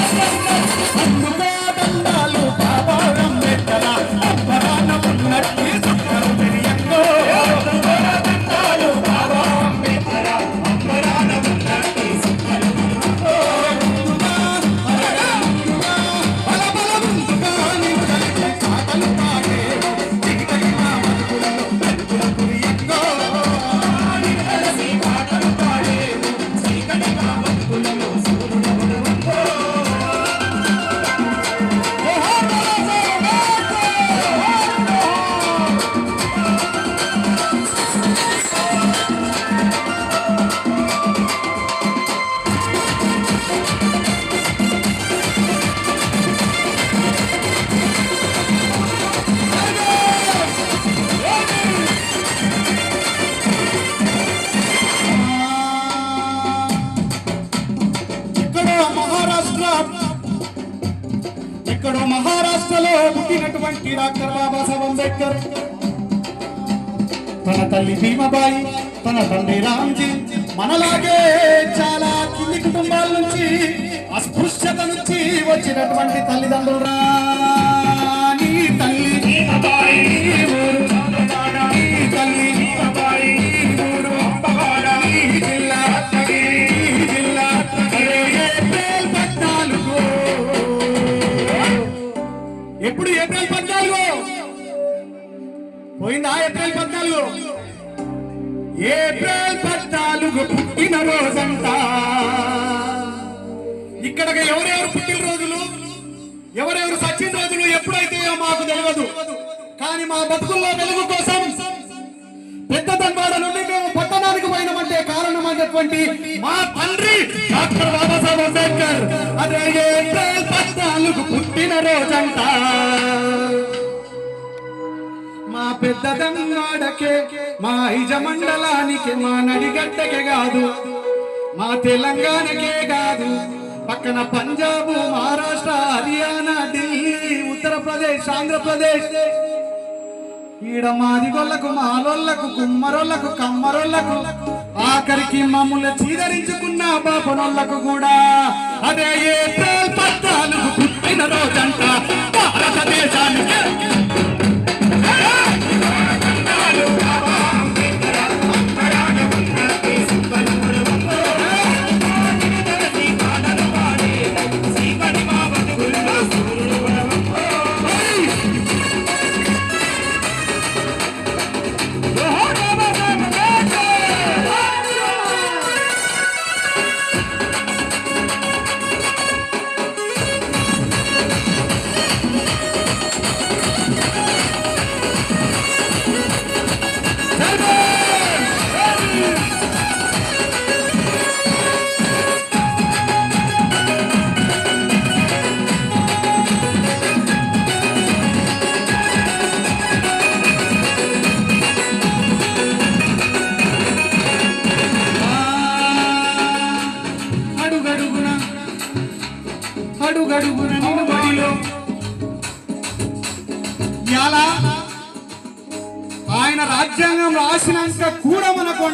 Thank you. పుట్టినటువంటి doctor Babasaheb Ambedkar. తన తల్లి భీమబాయి తన తండ్రి రామ్జీ మనలాగే చాలా కింది కుటుంబాల నుంచి అస్పృశ్యత నుంచి వచ్చినటువంటి తల్లిదండ్రులు ఎప్పుడు ఏప్రిల్ పద్నాలుగు. పోయిందా ఏప్రిల్ పద్నాలుగు? ఏప్రిల్ పద్నాలుగు పుట్టిన రోజంతా. ఇక్కడ ఎవరెవరు పుట్టిన రోజులు? ఎవరెవరు సచిన రోజులు? ఎప్పుడైతే మాకు తెలియదు. కానీ మా బతుకుల్లో వెలుగు కోసం పెద్ద తంబాడ నుండి మేము పట్టణానికి పోయినామంటే కారణమైనటువంటి మా తండ్రి డాక్టర్ బాబాసాహెబ్ అంబేద్కర్. అదే ఏప్రిల్ పుట్టిన రోజంట మా పెద్ద దంగాడకే మా ఐజ మండలానికి మా నడిగడ్డకే కాదు మా తెలంగాణకే కాదు పక్కన పంజాబ్ మహారాష్ట్ర హర్యానా ఢిల్లీ ఉత్తరప్రదేశ్ ఆంధ్రప్రదేశ్. ఈడ మాదిగొల్లకు మాలోళ్ళకు కుమ్మరోళ్ళకు కమ్మరోళ్ళకు ఆఖరికి మమ్ముల చీదరించుకున్న బాపనోళ్ళకు కూడా. అదే ఏ పద్నాలుగు పుట్టినరోజంట చాలా ఆయన రాజ్యాంగం రాసినాక కూడా మనకు